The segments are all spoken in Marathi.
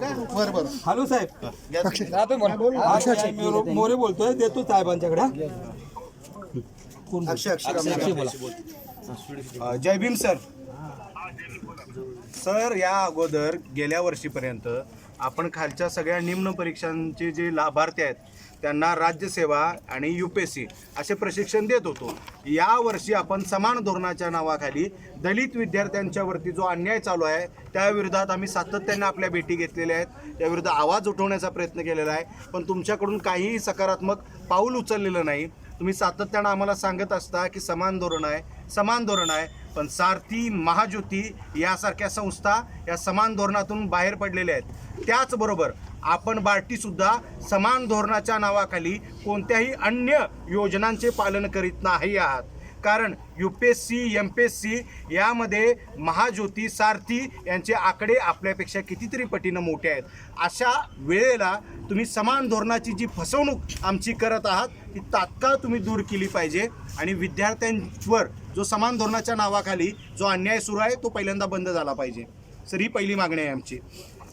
बरं बरं. हॅलो साहेब. मोरे बोलतोय देतो साहेबांच्याकडे. अक्षय जय भीम सर. सर या अगोदर गेल्या वर्षीपर्यंत आपण खालच्या सगळ्या निम्न परीक्षांचे जे लाभार्थी आहेत त्यांना राज्यसेवा आणि यू पी एस सी असे प्रशिक्षण देत होतो. यावर्षी आपण समान धोरणाच्या नावाखाली दलित विद्यार्थ्यांच्यावरती जो अन्याय चालू आहे त्याविरोधात आम्ही सातत्याने आपल्या भेटी घेतलेल्या आहेत. त्याविरुद्ध आवाज उठवण्याचा प्रयत्न केलेला आहे. पण तुमच्याकडून काहीही सकारात्मक पाऊल उचललेलं नाही. तुम्ही सातत्यानं आम्हाला सांगत असता की समान धोरण आहे समान धोरण आहे. पण सारथी महाज्योती यासारख्या संस्था या समान धोरणातून बाहेर पडलेल्या आहेत. त्याचबरोबर आपण बार्टीसुद्धा समान धोरणाच्या नावाखाली कोणत्याही अन्य योजनांचे पालन करीत नाही आहात. कारण U P S C M P S C यामध्ये महाज्योती सारथी यांचे आकडे आपल्यापेक्षा कितीतरी पटीनं मोठे आहेत. अशा वेळेला तुम्ही समान धोरणाची जी फसवणूक आमची करत आहात ती तात्काळ तुम्ही दूर केली पाहिजे आणि विद्यार्थ्यांवर जो समान धोरणाच्या नावाखाली जो अन्याय सुरू आहे तो पहिल्यांदा बंद झाला पाहिजे. सर ही पहिली मागणी आहे आमची.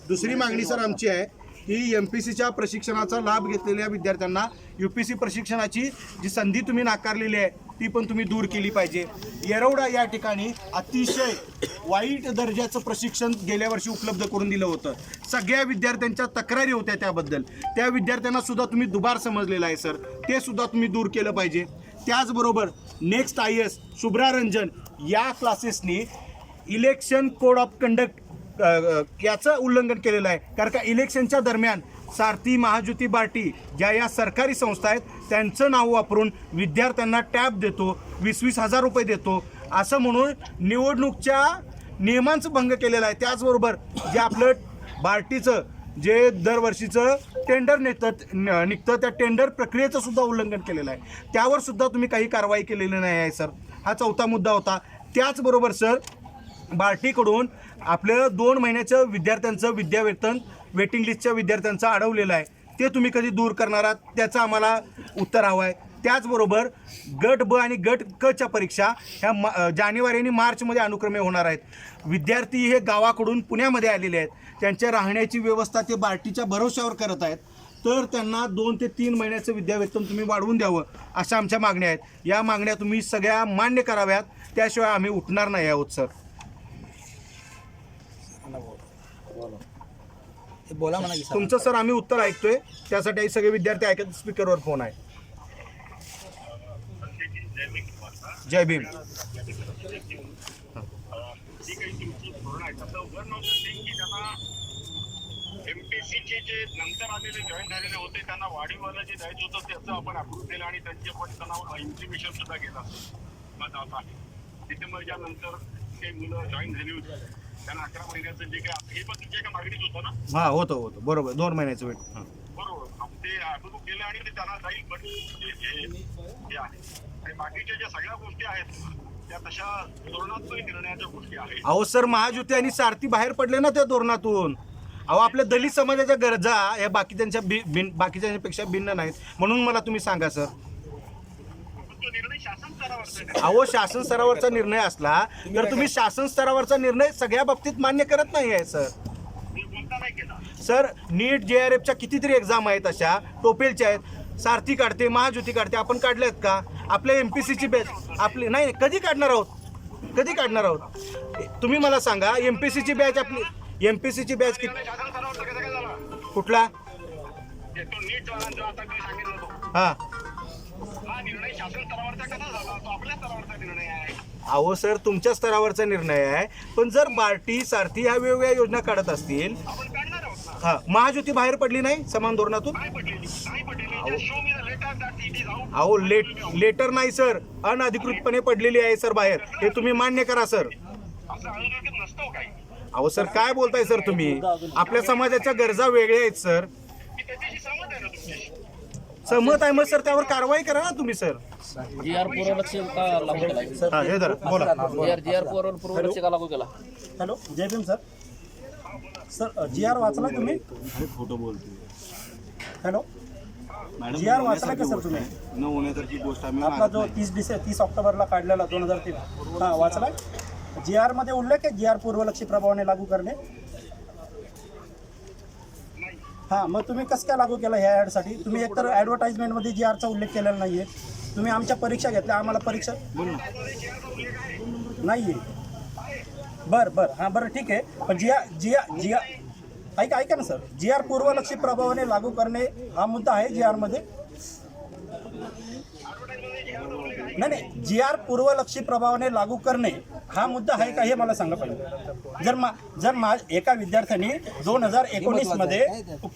दुसरी मागणी सर आमची आहे ही एम पी सीच्या प्रशिक्षणाचा लाभ घेतलेल्या विद्यार्थ्यांना यू पी सी प्रशिक्षणाची जी संधी तुम्ही नाकारलेली आहे ती पण तुम्ही दूर केली पाहिजे. येरवडा या ठिकाणी अतिशय वाईट दर्जाचं प्रशिक्षण गेल्या वर्षी उपलब्ध करून दिलं होतं. सगळ्या विद्यार्थ्यांच्या तक्रारी होत्या त्याबद्दल. त्या विद्यार्थ्यांना सुद्धा तुम्ही दुबार समजलेला आहे सर. ते सुद्धा तुम्ही दूर केलं पाहिजे. त्याचबरोबर नेक्स्ट आय एस शुभ्रारंजन या क्लासेसनी इलेक्शन कोड ऑफ कंडक्ट याचं उल्लंघन केलेलं आहे. कारण का इलेक्शनच्या दरम्यान सारथी महाज्योती बार्टी ज्या या सरकारी संस्था आहेत त्यांचं नाव वापरून विद्यार्थ्यांना टॅब देतो वीस वीस हजार रुपये देतो. असं म्हणून निवडणूकच्या नियमांचं भंग केलेला आहे. त्याचबरोबर जे आपलं बार्टीचं जे दरवर्षीचं टेंडर नेतं न- निघतं त्या टेंडर प्रक्रियेचं सुद्धा उल्लंघन केलेलं आहे. त्यावर सुद्धा तुम्ही काही कारवाई केलेली नाही आहे सर. हा चौथा मुद्दा होता. त्याचबरोबर सर बार्टीकडून आपलं दोन महिन्याचं विद्यार्थ्यांचं विद्यावेतन वेटिंग लिस्टच्या विद्यार्थ्यांचं अडवलेलं आहे. ते तुम्ही कधी दूर करणार आहात? त्याचं आम्हाला उत्तर हवं आहे त्याचबरोबर गट ब आणि गट क च्या परीक्षा ह्या मा जानेवारी आणि मार्चमध्ये अनुक्रमे होणार आहेत. विद्यार्थी हे गावाकडून पुण्यामध्ये आलेले आहेत. त्यांच्या राहण्याची व्यवस्था ते बार्टीच्या भरोश्यावर करत आहेत. तर त्यांना दोन ते तीन महिन्याचं विद्यावेतन तुम्ही वाढवून द्यावं अशा आमच्या मागण्या आहेत. या मागण्या तुम्ही सगळ्या मान्य कराव्यात. त्याशिवाय आम्ही उठणार नाही आहोत सर. बोला म्हणा की साहेब. तुमचं सर आम्ही उत्तर ऐकतोय. त्यासाठी हे सगळे विद्यार्थी ऐकत स्पीकरवर फोन आहे. जय भीम. एमपीसीचे जे नंतर आलेले जॉईन झालेले होते त्यांना वाढीवाला जे द्यायचं होतं त्याचं आपण अप्रूव्ह केलं आणि त्यांचे पण त्यांना इम्प्लिमेशन सुद्धा केलं आहे. डिसेंबरच्या नंतर ते मुलं जॉईन झाली होती. त्यांना अकरा महिन्याचं जे काय हे पण मागणीच होतं ना? हा होतं होतं. बरोबर दोन महिन्याचं वेट हां. बरोबर. आपण ते अप्रूव्ह केलं आणि ते त्यांना जाईल पण हे आहे. आणि बाकीच्या ज्या सगळ्या गोष्टी आहेत त्या तशा धोरणात्मक निर्णयाच्या गोष्टी आहेत. अहो सर महाजुती आणि सारथी बाहेर पडले ना त्या धोरणातून. अहो आपल्या दलित समाजाच्या गरजा या बाकीच्यांच्या बि भिन बाकीच्यांपेक्षा भिन्न नाहीत. म्हणून मला तुम्ही सांगा सर पण तो निर्णय शासन स्तरावरचा आहे. अहो शासन स्तरावरचा निर्णय असला तर तुम्ही शासन स्तरावरचा निर्णय सगळ्या बाबतीत मान्य करत नाही आहे सर. मी कोणता नाही केला. सर नीट जे आर एफच्या कितीतरी एक्झाम आहेत अशा टोपेलच्या आहेत. सारथी काढते महाज्योती काढते आपण काढल्या आहेत का? आपल्या एम पी सीची बॅच आपली नाही कधी काढणार आहोत? कधी काढणार आहोत? तुम्ही मला सांगा एम पी सीची बॅच आपली एम पी सीची बॅच किती? कुठला? हां. हा निर्णय शासन स्तरावरचा कसा झाला? तो आपल्या स्तरावरचा निर्णय आहे. अहो सर तुमच्या स्तरावरचा निर्णय आहे. पण जर बार्टी सारथी ह्या वेगवेगळ्या योजना काढत असतील आपण काढणार आहोत ना? हा महाज्योती बाहेर पडली नाही समान धोरणातून? नाही पडलेली नाही पडलेली. Show me letter that it is out अहो लेट लेटर नाही सर अनधिकृतपणे पडलेली आहे सर बाहेर. हे तुम्ही मान्य करा सर असं अनुदेशित नसतो काही. अहो सर काय बोलताय सर तुम्ही? आपल्या समाजाच्या गरजा वेगळ्या आहेत सर मी त्याच्याशी सहमत आहे ना तुमच्याशी. सहमत आहे मग सर त्यावर कारवाई करा ना तुम्ही सर. जी आर पूर्वलक्ष का लागू केला? हा हे धरा बोला. जी आर जी आर पूर्व पूर्वलक्ष का लागू केला? हॅलो जय Bhim sir. Sir G R वाचला तुम्ही? खोटं बोलतोय. हॅलो. जी आर वाचला का सर तुम्ही? न होण्यासारखी गोष्ट आम्ही आपला जो तीस डिसे तीस ऑक्टोबरला काढलेला दोन हजार तीन. हां वाचला जी आरमध्ये उल्लेख आहे जी आर पूर्वलक्षी प्रभावाने लागू करणे. हां मग तुम्ही कसं काय लागू केला ह्या ॲडसाठी? तुम्ही एकतर ॲडव्हर्टाइजमेंटमध्ये जी आरचा उल्लेख केलेला नाही आहे तुम्ही आमच्या परीक्षा घेतल्या. आम्हाला परीक्षा नाही आहे बरं बरं. हां बरं ठीक आहे. पण G R G R G R ऐका ऐका ना सर. जी आर पूर्वलक्षी प्रभावाने लागू करणे हा मुद्दा आहे जी आरमध्ये नाही नाही. जी आर पूर्वलक्षी प्रभावाने लागू करणे हा मुद्दा आहे का हे मला सांगा पाहिजे जर मा जर मा एका विद्यार्थ्याने दोन हजार एकोणीसमध्ये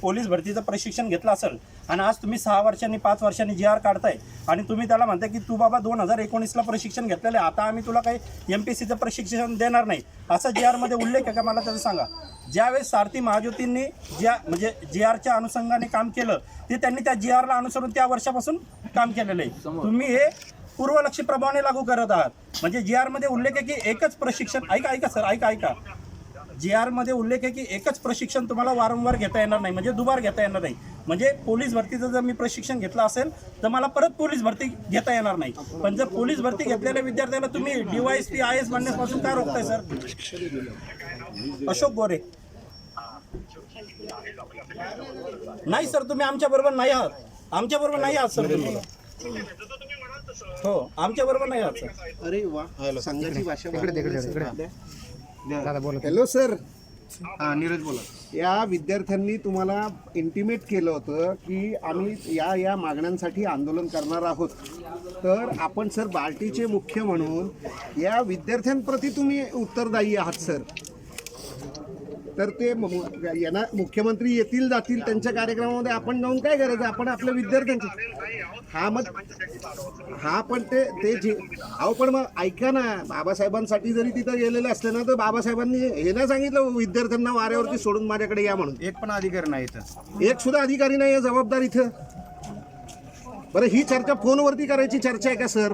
पोलीस भरतीचं प्रशिक्षण घेतलं असेल आणि आज तुम्ही सहा वर्षांनी पाच वर्षांनी जी आर काढताय आणि तुम्ही त्याला म्हणताय की तू बाबा दोन हजार एकोणीसला प्रशिक्षण घेतलेलं आहे आता आम्ही तुला काही एम पी सीचं प्रशिक्षण देणार नाही. असा जी आरमध्ये उल्लेख आहे का मला त्याचं सांगा. ज्यावेळेस सारथी महाज्योतींनी ज्या म्हणजे जी आरच्या अनुषंगाने काम केलं ते त्यांनी त्या जी आरला अनुसरून त्या वर्षापासून काम केलेलं आहे. तुम्ही हे पूर्वलक्षी प्रभावाने लागू करत आहात. म्हणजे जी मध्ये उल्लेख आहे की एकच प्रशिक्षण ऐका ऐका सर ऐका ऐका. जी मध्ये उल्लेख आहे की एकच प्रशिक्षण तुम्हाला वारंवार घेता येणार नाही. म्हणजे दुबार घेता येणार नाही. म्हणजे पोलीस भरतीचं जर मी प्रशिक्षण घेतलं असेल तर मला परत पोलीस भरती घेता येणार नाही. पण जर पोलीस भरती घेतलेल्या विद्यार्थ्याला तुम्ही डीवायस पी आय एस म्हणण्यापासून काय रोखताय सर? अशोक गोरे. नाही सर तुम्ही आमच्या बरोबर नाही आहात. आमच्याबरोबर नाही आहात सर तुम्ही. हो आमच्या बरोबर नाही अरे वा संघाची भाषा हॅलो सर हां नीरज बोला. या विद्यार्थ्यांनी तुम्हाला इंटिमेट केलं होतं की आम्ही या या मागण्यांसाठी आंदोलन करणार आहोत. तर आपण सर बार्टीचे मुख्य म्हणून या विद्यार्थ्यांप्रती तुम्ही उत्तरदायी आहात सर तर ते यांना मुख्यमंत्री येतील जातील त्यांच्या कार्यक्रमामध्ये आपण जाऊन काय करायचं? आपण आपल्या विद्यार्थ्यांचे. हा मग हा पण ते ते जे अहो पण मग ऐका ना बाबासाहेबांसाठी जरी तिथं गेलेले असले ना तर बाबासाहेबांनी हे नाही सांगितलं विद्यार्थ्यांना वाऱ्यावरती सोडून माझ्याकडे या म्हणून. एक पण अधिकारी नाही इथं. एक सुद्धा अधिकारी नाही आहे जबाबदार इथं. बरं ही चर्चा फोनवरती करायची चर्चा आहे का सर?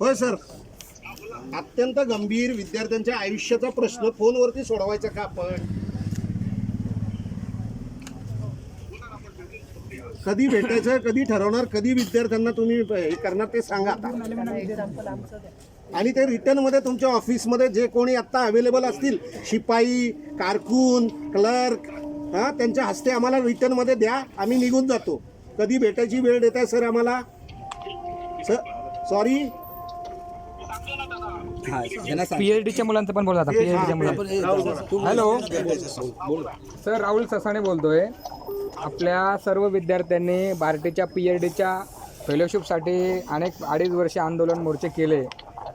होय सर. अत्यंत गंभीर विद्यार्थ्यांच्या आयुष्याचा प्रश्न फोनवरती सोडवायचा का आपण? कधी भेटायचं कधी ठरवणार कधी विद्यार्थ्यांना तुम्ही हे करणार ते सांगा आता. आणि ते रिटर्नमध्ये तुमच्या ऑफिसमध्ये जे कोणी आत्ता अवेलेबल असतील शिपाई कारकून क्लर्क हां त्यांच्या हस्ते आम्हाला रिटर्नमध्ये द्या आम्ही निघून जातो. कधी भेटायची वेळ देत आहे सर आम्हाला? सर सॉरी पीएचडीच्या मुलांचं पण बोलत आता पीएचडीच्या मुलांचं. हॅलो. सर राहुल ससाणे बोलतोय. आपल्या सर्व विद्यार्थ्यांनी बार्टीच्या पी एच डीच्या फेलोशिपसाठी अनेक अडीच वर्षे आंदोलन मोर्चे केले.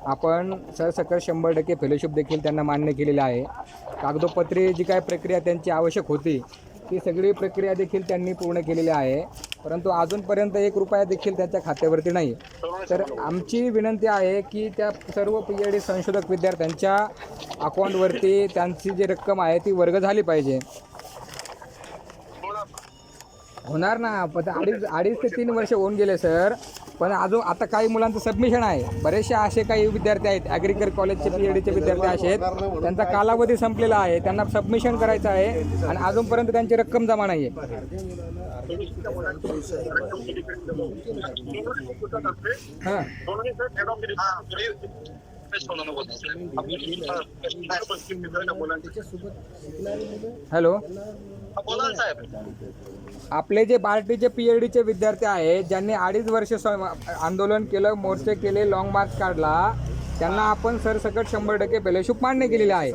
आपण सरसकट शंभर टक्के फेलोशिप देखील त्यांना मान्य केलेलं आहे. कागदोपत्री जी काय प्रक्रिया त्यांची आवश्यक होती ती सगळी प्रक्रिया देखील त्यांनी पूर्ण केलेली आहे. परंतु अजूनपर्यंत एक रुपया देखील त्यांच्या खात्यावरती नाही तर आमची विनंती आहे की त्या सर्व पी एच डी संशोधक विद्यार्थ्यांच्या अकाउंटवरती त्यांची जी रक्कम आहे ती वर्ग झाली पाहिजे. होणार ना पण अडीच अडीच ते तीन वर्ष होऊन गेले सर. पण अजून आता काही मुलांचं सबमिशन आहे. बरेचसे असे काही विद्यार्थी आहेत ॲग्रिकल कॉलेजचे पी एच डीचे विद्यार्थी असे आहेत. त्यांचा कालावधी संपलेला आहे त्यांना सबमिशन करायचं आहे. आणि अजूनपर्यंत त्यांची रक्कम जमा नाही आहे हॅलो. आपले जे बार्टीचे पी एच डीचे विद्यार्थी आहेत ज्यांनी अडीच वर्ष आंदोलन केलं मोर्चे केले लॉंग मार्च काढला त्यांना आपण सरसकट शंभर टक्के फेलोशिप मान्य केलेली आहे.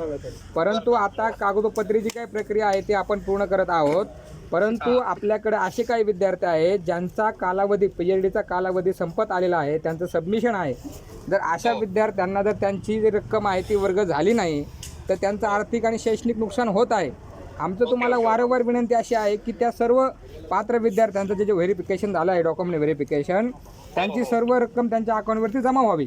परंतु आता कागदोपत्री जी काही प्रक्रिया आहे ती आपण पूर्ण करत आहोत. परंतु आपल्याकडे असे काही विद्यार्थी आहेत ज्यांचा कालावधी पी एच डीचा कालावधी संपत आलेला आहे त्यांचं सबमिशन आहे. जर अशा विद्यार्थ्यांना जर त्यांची जी रक्कम आहे ती वर्ग झाली नाही तर त्यांचं आर्थिक आणि शैक्षणिक नुकसान होत आहे. आमचं तुम्हाला वारंवार विनंती अशी आहे की त्या सर्व पात्र विद्यार्थ्यांचं जे जे व्हेरिफिकेशन झालं आहे डॉक्युमेंट व्हेरिफिकेशन त्यांची सर्व रक्कम त्यांच्या अकाउंटवरती जमा व्हावी.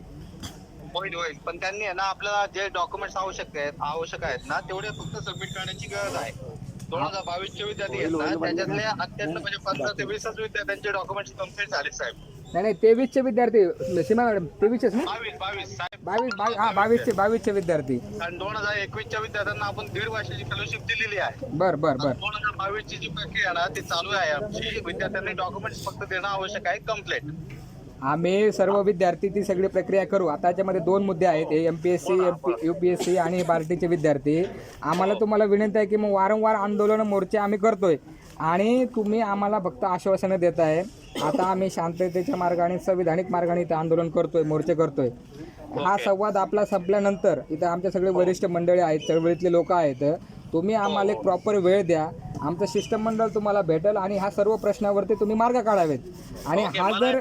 होईल होईल. पण त्यांनी ना आपल्याला जे डॉक्युमेंट्स आवश्यक आहेत आवश्यक आहेत ना तेवढे फक्त सबमिट करण्याची गरज आहे. दोन हजार बावीसचे विद्यार्थी आहेत ना त्याच्यातले अत्यंत म्हणजे पंधरा ते वीसच विद्यार्थ्यांचे डॉक्युमेंट्स कंप्लीट झाले साहेब. नाही नाही तेवीसचे विद्यार्थी सीमा मॅडम तेवीसचेच ना? बावीस बावीस साहेब. बावीस बावीस हा बावीसचे बावीसचे विद्यार्थी. आणि दोन हजार एकवीसच्या विद्यार्थ्यांना आपण दीड वर्षाची फेलोशिप दिलेली आहे. बर बर बर. दोन हजार बावीसची जी प्रक्रिया आहे ना ती चालू आहे. आमची विद्यार्थ्यांनी डॉक्युमेंट्स फक्त देणं आवश्यक आहे कंप्लीट आम्ही सर्व विद्यार्थी ती सगळी प्रक्रिया करू. आता याच्यामध्ये दोन मुद्दे आहेत. M P S C U P S C आणि बार्टीचे विद्यार्थी. आम्हाला तुम्हाला विनंती आहे की मग वारंवार आंदोलन मोर्चे आम्ही करतोय. आणि तुम्ही आम्हाला फक्त आश्वासनं देत आहे. आता आम्ही शांततेच्या मार्गाने संविधानिक मार्गाने इथं आंदोलन करतोय मोर्चे करतोय. हा संवाद आपला संपल्यानंतर इथं आमचे सगळे वरिष्ठ मंडळी आहेत चळवळीतले लोक आहेत. तुम्ही आम्हाला एक प्रॉपर वेळ द्या. आमचं शिष्टमंडळ तुम्हाला भेटेल आणि ह्या सर्व प्रश्नावरती तुम्ही मार्ग काढावेत. आणि हा जर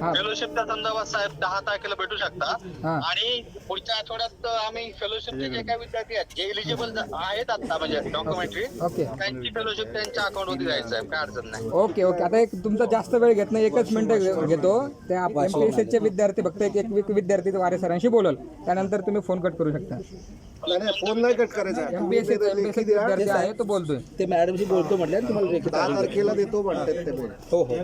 हा. फेलोशिपच्या संदर्भात साहेब दहा तारखेला भेटू शकता. हा. आणि पुढच्या आठवड्यात आम्ही फेलोशिपचे जे काही विद्यार्थी आहेत जे इलिजिबल आहेत आता म्हणजे डॉक्युमेंटरी ओके. त्यांची फेलोशिप त्यांच्या अकाउंटवरती जायचं साहेब काय अडचण नाही. Okay okay. आता एक तुमचा जास्त वेळ घेत नाही एकच मिनिटं घेतो त्या सीचे विद्यार्थी फक्त एक एक विद्यार्थी वारे सरांशी बोलल. त्यानंतर तुम्ही फोन कट करू शकता. नाही, नाही, फोन नाही कट करायचा. एम विद्यार्थी आहे तो बोलतोय. ते मॅडमशी बोलतो म्हटलं तुम्हाला रेखीत दहा तारखेला देतो म्हणतात ते बोल. हो हो.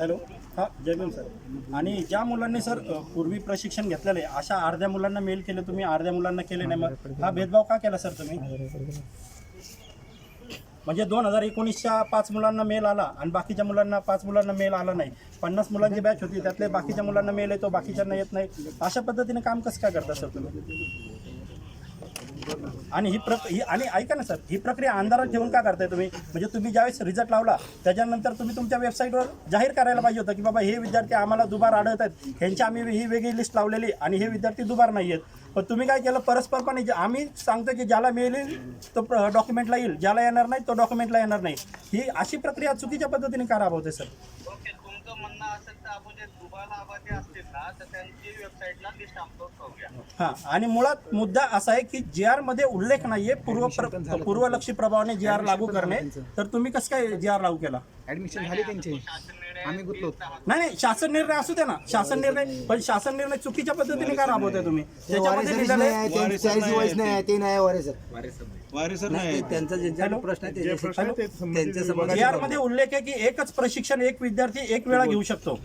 हॅलो. हां जय भीम सर. आणि ज्या मुलांनी सर अ, पूर्वी प्रशिक्षण घेतलेलं आहे अशा अर्ध्या मुलांना मेल केले तुम्ही अर्ध्या मुलांना केले नाही मग हा भेदभाव का केला सर तुम्ही? म्हणजे दोन हजार एकोणीसच्या पाच मुलांना मेल आला आणि बाकीच्या मुलांना पाच मुलांना मेल आला नाही. पन्नास मुलांची बॅच होती त्यातले बाकीच्या मुलांना मेल येतो बाकीच्यांना येत नाही. अशा पद्धतीने काम कसं काय करता सर तुम्ही? आणि ही प्रक ही आणि ऐका ना सर ही प्रक्रिया अंधारात ठेवून का करताय तुम्ही? म्हणजे तुम्ही ज्यावेळेस रिझल्ट लावला त्याच्यानंतर तुम्ही तुमच्या वेबसाईटवर जाहीर करायला पाहिजे होतं की बाबा हे विद्यार्थी आम्हाला दुबार आढळत आहेत. ह्यांची आम्ही ही वेगळी लिस्ट लावलेली आणि हे विद्यार्थी दुबार नाही आहेत. पण तुम्ही काय केलं? परस्परपणे जे- आम्ही सांगतो की ज्याला मिळेल तो डॉक्युमेंटला येईल. ज्याला येणार नाही तो डॉक्युमेंटला येणार नाही. ही अशी प्रक्रिया चुकीच्या पद्धतीने का राबवते सर? हां आणि मुळात मुद्दा असा आहे की जी आरमध्ये उल्लेख नाहीये. पूर्व प्र- पूर्वलक्षी प्रभावाने जी आर लागू करणे. तर तुम्ही कसं काय जी आर लागू केला? ऍडमिशन झाले त्यांचे. आम्ही गुंतलो. नाही नाही शासन निर्णय असू दे ना. शासन निर्णय पण शासन निर्णय चुकीच्या पद्धतीने का राबवताय तुम्ही? त्याच्यामध्ये लिहिलेलं आहे- नाही ते नाही वारे सर त्यांचा ज्यांच्याकडे प्रश्न आहे त्याच्याशी त्यांच्यासमोर जी आरमध्ये उल्लेख आहे की एकच प्रशिक्षण एक विद्यार्थी एक वेळा घेऊ शकतो.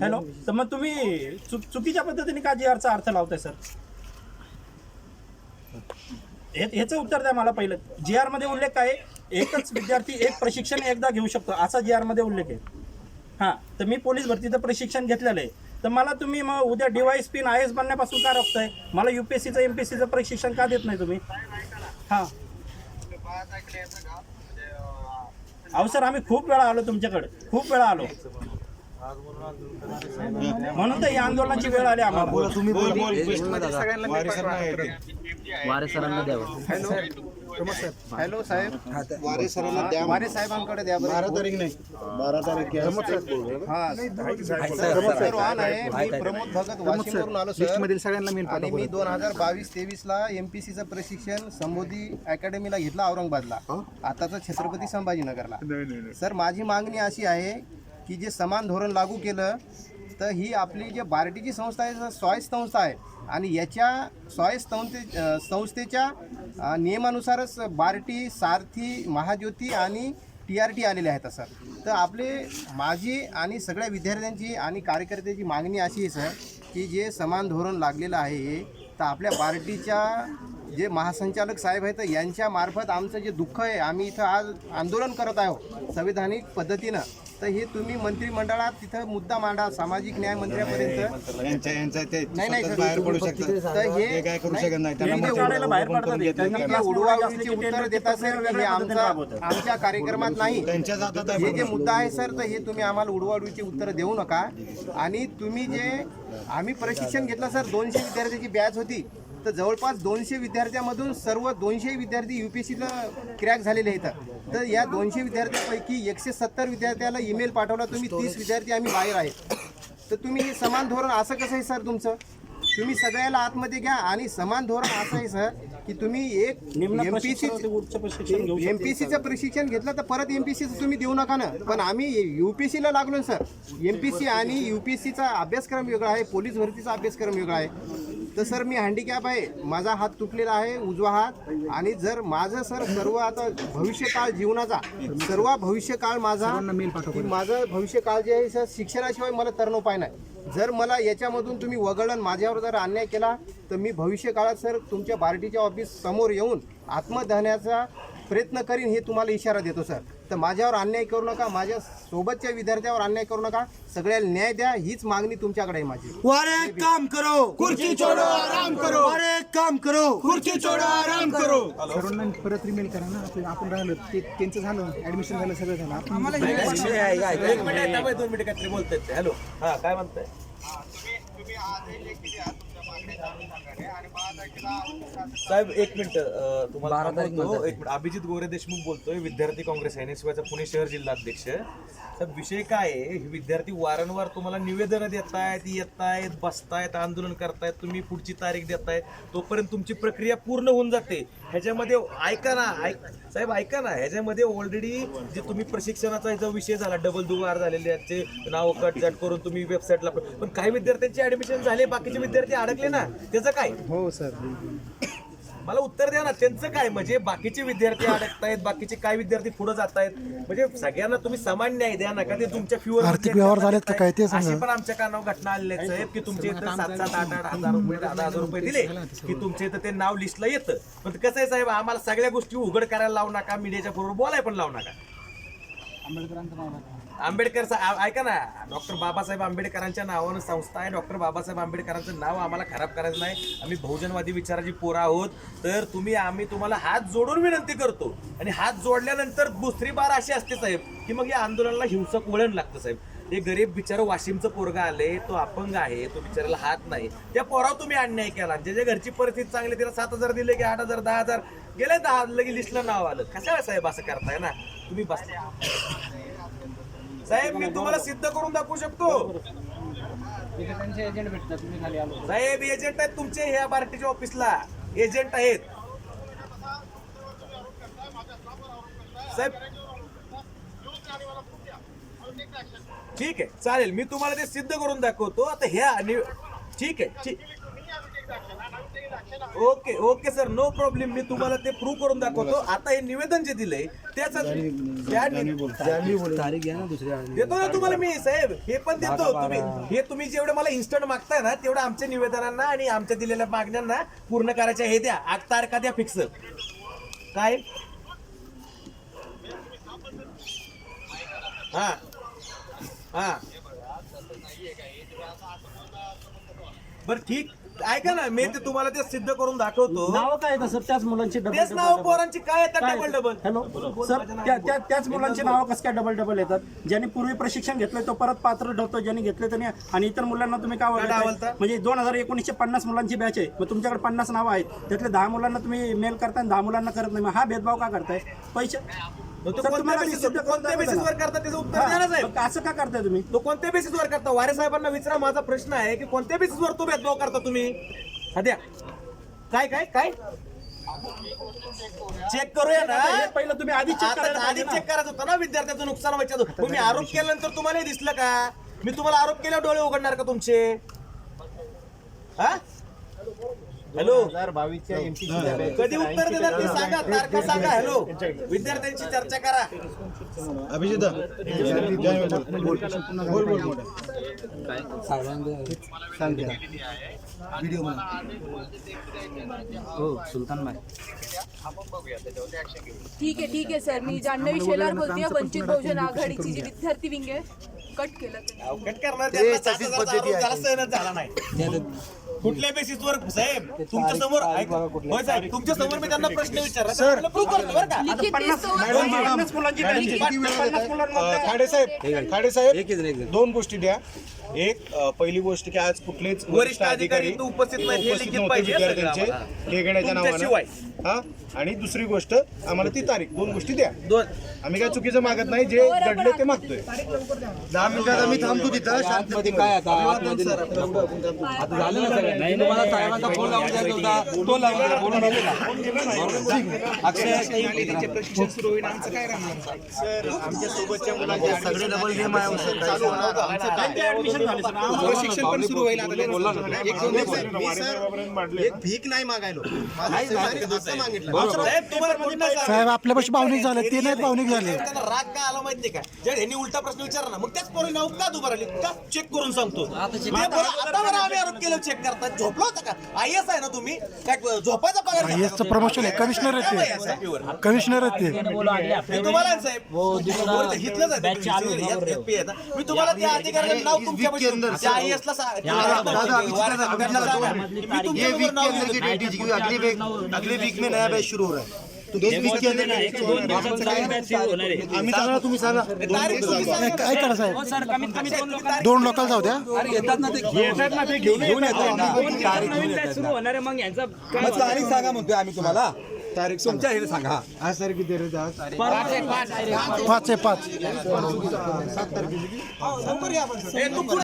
हॅलो? तर मग तुम्ही चुक- चुकीच्या पद्धतीने का जी आरचा अर्थ लावताय सर? ह्याचं उत्तर द्या मला पहिलं. जी आरमध्ये उल्लेख काय आहे? एकच विद्यार्थी एक प्रशिक्षण एकदा घेऊ शकतो. असा जी आरमध्ये उल्लेख आहे. हां तर मी पोलीस भरतीचं प्रशिक्षण घेतलेलं आहे. तर मला तुम्ही मग उद्या डिवाईस पिन आय एस बनण्यापासून का रोखताय? मला युपीएससीचं सीचं प्रशिक्षण का देत नाही तुम्ही? हां. अहो सर आम्ही खूप वेळा आलो तुमच्याकडे. खूप वेळा आलो. म्हणून तर ही आंदोलनाची वेळ आली आम्हाला. तुम्ही वारे सरांना द्यावं. हॅलो साहेब. वारे सरांना द्या वारे साहेबांकडे द्या बारा. तारीख नाही. बारा तारीख हा आहे मी प्रमोद भगत वाशिमवरून आलो सर मधील सगळ्यांना मेल आणि मी दोन हजार बावीस तेवीस ला एमपीसीचं प्रशिक्षण संबोधी अकॅडमीला घेतलं औरंगाबादला. आताचं छत्रपती संभाजीनगरला. सर माझी मागणी अशी आहे की जे समान धोरण लागू केलं तर ही आपली जे बार्टीची संस्था आहे स्वायत्त संस्था आहे. आणि याच्या स्वायत्त संस्थे संस्थेच्या नियमानुसारच बार्टी सारथी महाज्योती आणि टी आर टी आलेले आहेत सर. तर आपले माझी आणि सगळ्या विद्यार्थ्यांची आणि कार्यकर्त्याची मागणी अशी आहे सर की जे समान धोरण लागलेलं आहे हे तर आपल्या पार्टीच्या जे महासंचालक साहेब आहेत यांच्यामार्फत आमचं जे दुःख आहे आम्ही इथं आज आंदोलन करत आहोत संविधानिक पद्धतीनं. तर हे तुम्ही मंत्रिमंडळात तिथं मुद्दा मांडा सामाजिक न्याय मंत्र्यापर्यंत. यांच्या यांचा ते नाही नाही स्वतःच बाहेर पडू शकतात. तर हे ते काय करू शकत नाही. त्यांना बाहेर पडतात हे. त्यांना उडवाउडवीची उत्तर हे आमचा. आमच्या कार्यक्रमात नाही. हे जे मुद्दा आहे सर तर हे तुम्ही आम्हाला उडवाउडवीची उत्तर देऊ नका. आणि तुम्ही जे आम्ही प्रशिक्षण घेतलं सर दोनशे विद्यार्थ्याची बॅच होती. तर जवळपास दोनशे विद्यार्थ्यामधून सर्व दोनशे विद्यार्थी यू पी एस सीला क्रॅक झालेले आहेत. तर या दोनशे विद्यार्थ्यांपैकी एकशे सत्तर विद्यार्थ्याला ईमेल पाठवला. तुम्ही तीस विद्यार्थी आम्ही बाहेर आहेत. तर तुम्ही हे समान धोरण असं कसं आहे सर तुमचं? तुम्ही सगळ्याला आतमध्ये घ्या आणि समान धोरण असं आहे सर की तुम्ही एक एमपीसी. एमपीसीचं प्रशिक्षण घेतलं तर परत एमपीसीचं तुम्ही देऊ नका ना. पण आम्ही युपीसीला लागलो सर. एमपीसी आणि युपीएससीचा अभ्यासक्रम वेगळा आहे पोलीस भरतीचा अभ्यासक्रम वेगळा आहे. तर सर मी हँडिकॅप आहे. माझा हात तुटलेला आहे उजवा हात. आणि जर माझं सर सर्व आता भविष्यकाळ जीवनाचा सर्व भविष्यकाळ माझा माझं भविष्यकाळ जे आहे सर शिक्षणाशिवाय मला तरणोपाय नाही. जर मला याच्यामधून तुम्ही वगळलं माझ्यावर जर अन्याय केला तर मी भविष्य काळात सर तुमच्या बार्टीच्या ऑफिस समोर येऊन आत्मदहनाचा प्रयत्न करीन हे तुम्हाला इशारा देतो सर. तर माझ्यावर अन्याय करू नका माझ्या सोबतच्या विद्यार्थ्यावर अन्याय करू नका. सगळ्याला न्याय द्या हीच मागणी तुमच्याकडे आहे माझी. वारे काम करो. कुर्सी छोड़ो आराम करो. वारे काम करो. कुर्सी छोड़ो आराम करो. सर्वांना परत रिमेल करा ना. आपण आपण राहिलो. ते त्यांचं झालं. ऍडमिशन झालं सगळं झालं. आपण एक मिनिट दोन मिनिट काहीतरी बोलतायत हॅलो हा काय म्हणताय? साहेब एक मिनिट तुम्हाला थांबवतो. एक मिनिट. अभिजित गोरे देशमुख बोलतोय विद्यार्थी काँग्रेस एन एस वायचा पुणे शहर जिल्हाध्यक्ष. साहेब विषय काय आहे? हे विद्यार्थी वारंवार तुम्हाला निवेदनं देत आहेत येत आहेत बसतायत आंदोलन करतायत तुम्ही पुढची तारीख देताय तोपर्यंत तुमची प्रक्रिया पूर्ण होऊन जाते. ह्याच्यामध्ये ऐका ना ऐक साहेब ऐका ना ह्याच्यामध्ये ऑलरेडी जे तुम्ही प्रशिक्षणाचा जो विषय झाला डबल दुवार झालेले आहेत ते नाव कट कट करून तुम्ही वेबसाईटला पण काही विद्यार्थ्यांचे ऍडमिशन झाले बाकीचे विद्यार्थी अडकले ना. त्याचं काय? हो सर मला उत्तर द्या ना त्यांचं काय? म्हणजे बाकीचे विद्यार्थी अडकतायत बाकीचे काय विद्यार्थी पुढे जात आहेत म्हणजे सगळ्यांना तुम्ही समान न्याय द्या नका ते तुमच्या फ्युअर आर्थिक व्यवहार झालेत का काय? ते अशी पण आमच्या कानावर घटना आलेल्या आहेत साहेब की तुमच्या इथं सात सात आठ आठ हजार रुपये दहा दहा हजार रुपये दिले की तुमच्या इथं ते नाव लिस्टला येतं. पण कसं आहे साहेब आम्हाला सगळ्या गोष्टी उघड करायला लावू नका मीडियाच्या बरोबर बोलायला पण लावू नका. आंबेडकर सा- आंबेडकरचा ऐका ना डॉक्टर बाबासाहेब आंबेडकरांच्या नावानं संस्था आहे. डॉक्टर बाबासाहेब आंबेडकरांचं नाव आम्हाला खराब करायचं नाही. आम्ही बहुजनवादी विचाराची पोरं आहोत. तर तुम्ही आम्ही तुम्हाला हात जोडून विनंती करतो. आणि हात जोडल्यानंतर दुसरी बार अशी असते साहेब की मग या आंदोलनाला हिंसक वळण लागतं साहेब. हे गरीब बिचारं वाशिमचं पोरगा आले तो अपंग आहे तो बिचाराला हात नाही. त्या पोरावर तुम्ही अन्याय केला. ज्याच्या घरची परिस्थिती चांगली तिला सात हजार दिले की आठ हजार दहा हजार. गेले दहा लगे लिस्टला नाव आलं. कशाला साहेब असं करताय ना? तुम्ही बस साहेब मी तुम्हाला सिद्ध करून दाखवू शकतो. साहेब एजंट आहेत तुमचे ह्या बार्टीच्या ऑफिसला एजंट आहेत. साहेब ठीक आहे चालेल. मी तुम्हाला ते सिद्ध करून दाखवतो. आता ह्या ठीक आहे ठीक okay okay sir no problem मी तुम्हाला ते प्रूव्ह करून दाखवतो. आता हे निवेदन जे दिलंय त्याच देतो ना तुम्हाला मी साहेब. हे पण देतो तुम्ही. हे तुम्ही जेवढे मला इन्स्टंट मागताय ना तेवढं आमच्या निवेदनांना आणि आमच्या दिलेल्या मागण्यांना पूर्ण करायच्या. हे द्या. आठ तारखा द्या फिक्स काय? हा. हा. बर ठीक. ऐका ना मी ते तुम्हाला ते सिद्ध करून दाखवतो. नाव काय येतं सर त्याच मुलांची डबल तेच नाव पोरांची काय येतात डबल डबल हॅलो सर त्या त्या त्याच मुलांची नावं कसं काय डबल डबल येतात? ज्यांनी पूर्वी प्रशिक्षण घेतलंय तो परत पात्र ठरतो ज्यांनी घेतले त्यांनी आणि इतर मुलांना तुम्ही काय? वगळताय? म्हणजे दोन हजार एकोणीसशे पन्नास मुलांची बॅच आहे. मग तुमच्याकडे पन्नास नावं आहेत. त्यातले दहा मुलांना तुम्ही मेल करताय आणि दहा मुलांना करत नाही. मग हा भेदभाव का करताय? पैसे कोणत्या बेसिसवर ना. करतात त्याचं उत्तर द्या ना साहेब. मग असं का करताय तुम्ही? तो कोणत्या बेसिसवर करता? वारे साहेबांना विचारा माझा प्रश्न आहे की कोणत्या बेसिसवर तो भेदभाव करता तुम्ही? सध्या. काय काय काय? चेक करूया ना. पहिलं तुम्ही आधी चेक आता करायला आधी पाहिजे ना. चेक करायचं होतं ना विद्यार्थ्याचं नुकसान व्हायचं. होतं. तुम्ही आरोप केल्यानंतर तुम्हाला हे दिसलं का? मी तुम्हाला आरोप केल्यावर डोळे उघडणार का तुमचे? हा? हॅलो. कधी उत्तर देणार ते सांगा तारखा सांगा. हॅलो. विद्यार्थ्यांची चर्चा करा. अभिजित बोल. बोल बोल हो सुलतान भाई. ठीक आहे ठीक आहे सर. मी जान्हवी शेलार बोलते वंचित बहुजन आघाडीची जी विद्यार्थी विंग आहे कट केलं त्यांनी. अवघड करणार झाला नाही. कुठल्या बेसिसवर साहेब तुमच्यासमोर होय साहेब तुमच्यासमोर मी त्यांना प्रश्न विचारला. करतो बरं का? लिखित मॅडम, पन्नास मुलांची मुलांमध्ये खाडे साहेब खाडे साहेब दोन गोष्टी द्या. एक पहिली गोष्ट की आज कुठलेच वरिष्ठ अधिकारी उपस्थित हे विद्यार्थ्यांचे. हे. नावानं. हा? आणि दुसरी गोष्ट आम्हाला ती तारीख दोन गोष्टी द्या. दोन. आम्ही काय चुकीचं मागत नाही जे घडले ते मागतोय. दहा मिनिटात आम्ही थांबतो तिथं. शांततेमध्ये काय आता आता झालं ना सगळं? नाही तुम्हाला साहेबांचा फोन लावून द्यायचा होता. तो लावून दिला, बोलून अक्षय आमच्या सोबतच्या मुलांचे सगळे डबल गेम आहे. Admission प्रशिक्षण पण सुरू होईल आता एक दोन दिवसात. मी सर एक भीक नाही मागायलो. माझं मागितलं. साहेब तुम्हाला नाही आपल्यापाशी भावनिक झाले ते नाहीत भावनिक झाले त्यांना राग का आला माहितीये का? जर ह्यांनी उलटा प्रश्न विचारला ना मग त्याच पोरी नाव का उभा राहिली का चेक करून सांगतो? ते आता बरं आम्ही आरोप केलं चेक करतात झोपलो होता का? आय एस आहे ना तुम्ही? काय झोपायचा पगार घेता IAS चं का promotion आहे. Commissioner आहेत ते. काय आहे? साहेब? कमिशनर आहेत ते मी तुम्हाला आहे, साहेब हितलंच आहे यात FP आहे. ना. मी तुम्हाला त्या अधिकाऱ्याचं नाव तुमच्या अगले वीक में नया बैच शुरू हो रहा है तो एक वीक के अंदर आम्ही सांगा तुम्ही सांगा. तारीख तुम्ही सांगा. काय करा साहेब? दोन लोकल जाऊ द्या. येतात. ना ते येतात ना ते घेऊन घेऊन येतात. तारीख सांगा म्हणतोय आम्ही तुम्हाला. तारीख तुमच्या हे सांगा. पाच आहे पाच ए, तू पुढे